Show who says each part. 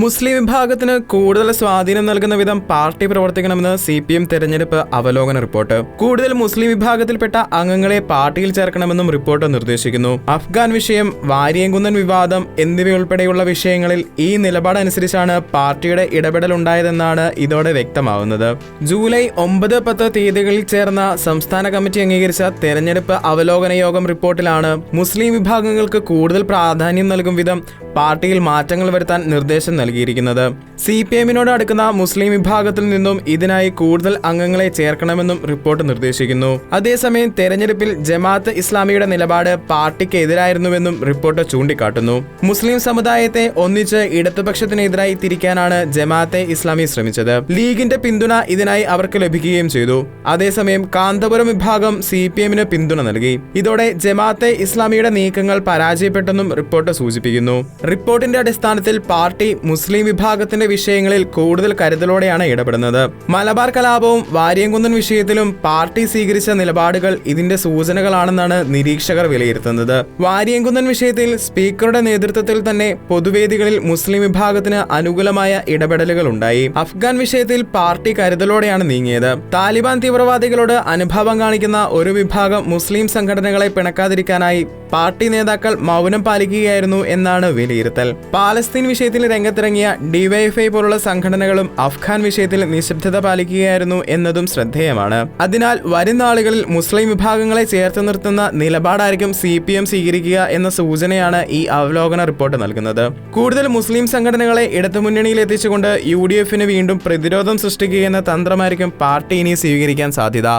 Speaker 1: മുസ്ലിം വിഭാഗത്തിന് കൂടുതൽ സ്വാധീനം നൽകുന്ന വിധം പാർട്ടി പ്രവർത്തിക്കണമെന്ന് സി പി എം തെരഞ്ഞെടുപ്പ് അവലോകന റിപ്പോർട്ട്. കൂടുതൽ മുസ്ലിം വിഭാഗത്തിൽപ്പെട്ട അംഗങ്ങളെ പാർട്ടിയിൽ ചേർക്കണമെന്നും റിപ്പോർട്ട് നിർദ്ദേശിക്കുന്നു. അഫ്ഗാൻ വിഷയം വാരിയങ്കുന്നൻ വിവാദം എന്നിവയുൾപ്പെടെയുള്ള വിഷയങ്ങളിൽ ഈ നിലപാടനുസരിച്ചാണ് പാർട്ടിയുടെ ഇടപെടൽ ഉണ്ടായതെന്നാണ് ഇതോടെ വ്യക്തമാവുന്നത്. ജൂലൈ ഒമ്പത് പത്ത് തീയതികളിൽ ചേർന്ന സംസ്ഥാന കമ്മിറ്റി അംഗീകരിച്ച തെരഞ്ഞെടുപ്പ് അവലോകന യോഗം റിപ്പോർട്ടിലാണ് മുസ്ലിം വിഭാഗങ്ങൾക്ക് കൂടുതൽ പ്രാധാന്യം നൽകും വിധം പാർട്ടിയിൽ മാറ്റങ്ങൾ വരുത്താൻ നിർദ്ദേശം നൽകിയിരിക്കുന്നത്. സി പി എമ്മിനോട് അടുക്കുന്ന മുസ്ലിം വിഭാഗത്തിൽ നിന്നും ഇതിനായി കൂടുതൽ അംഗങ്ങളെ ചേർക്കണമെന്നും റിപ്പോർട്ട് നിർദ്ദേശിക്കുന്നു. അതേസമയം തെരഞ്ഞെടുപ്പിൽ ജമാഅത്ത് ഇസ്ലാമിയുടെ നിലപാട് പാർട്ടിക്ക് എതിരായിരുന്നുവെന്നും റിപ്പോർട്ട് ചൂണ്ടിക്കാട്ടുന്നു. മുസ്ലിം സമുദായത്തെ ഒന്നിച്ച് ഇടതുപക്ഷത്തിനെതിരായി തിരിക്കാനാണ് ജമാഅത്തെ ഇസ്ലാമി ശ്രമിച്ചത്. ലീഗിന്റെ പിന്തുണ ഇതിനായി അവർക്ക് ലഭിക്കുകയും ചെയ്തു. അതേസമയം കാന്തപുരം വിഭാഗം സി പി എമ്മിന് പിന്തുണ നൽകി. ഇതോടെ ജമാഅത്തെ ഇസ്ലാമിയുടെ നീക്കങ്ങൾ പരാജയപ്പെട്ടെന്നും റിപ്പോർട്ട് സൂചിപ്പിക്കുന്നു. റിപ്പോർട്ടിന്റെ അടിസ്ഥാനത്തിൽ പാർട്ടി മുസ്ലിം വിഭാഗത്തിന്റെ വിഷയങ്ങളിൽ കൂടുതൽ കരുതലോടെയാണ് ഇടപെടുന്നത്. മലബാർ കലാപവും വാര്യംകുന്നൻ വിഷയത്തിലും പാർട്ടി സ്വീകരിച്ച നിലപാടുകൾ ഇതിന്റെ സൂചനകളാണെന്നാണ് നിരീക്ഷകർ വിലയിരുത്തുന്നത്. വാര്യംകുന്നൻ വിഷയത്തിൽ സ്പീക്കറുടെ നേതൃത്വത്തിൽ തന്നെ പൊതുവേദികളിൽ മുസ്ലിം വിഭാഗത്തിന് അനുകൂലമായ ഇടപെടലുകൾ ഉണ്ടായി. അഫ്ഗാൻ വിഷയത്തിൽ പാർട്ടി കരുതലോടെയാണ് നീങ്ങിയത്. താലിബാൻ തീവ്രവാദികളോട് അനുഭാവം കാണിക്കുന്ന ഒരു വിഭാഗം മുസ്ലിം സംഘടനകളെ പിണക്കാതിരിക്കാനായി പാർട്ടി നേതാക്കൾ മൗനം പാലിക്കുകയായിരുന്നു എന്നാണ് വിലയിരുത്തൽ. പാലസ്തീൻ വിഷയത്തിൽ രംഗത്തിറങ്ങിയ ഡിവൈഎഫ്ഐ പോലുള്ള സംഘടനകളും അഫ്ഗാൻ വിഷയത്തിൽ നിശബ്ദത പാലിക്കുകയായിരുന്നു എന്നതും ശ്രദ്ധേയമാണ്. അതിനാൽ വരും നാളുകളിൽ മുസ്ലിം വിഭാഗങ്ങളെ ചേർത്ത് നിർത്തുന്ന നിലപാടായിരിക്കും സി പി എം സ്വീകരിക്കുക എന്ന സൂചനയാണ് ഈ അവലോകന റിപ്പോർട്ട് നൽകുന്നത്. കൂടുതൽ മുസ്ലിം സംഘടനകളെ ഇടതുമുന്നണിയിൽ എത്തിച്ചുകൊണ്ട് യു ഡി എഫിന് വീണ്ടും പ്രതിരോധം സൃഷ്ടിക്കുക എന്ന തന്ത്രമായിരിക്കും പാർട്ടി ഇനി സ്വീകരിക്കാൻ സാധ്യത.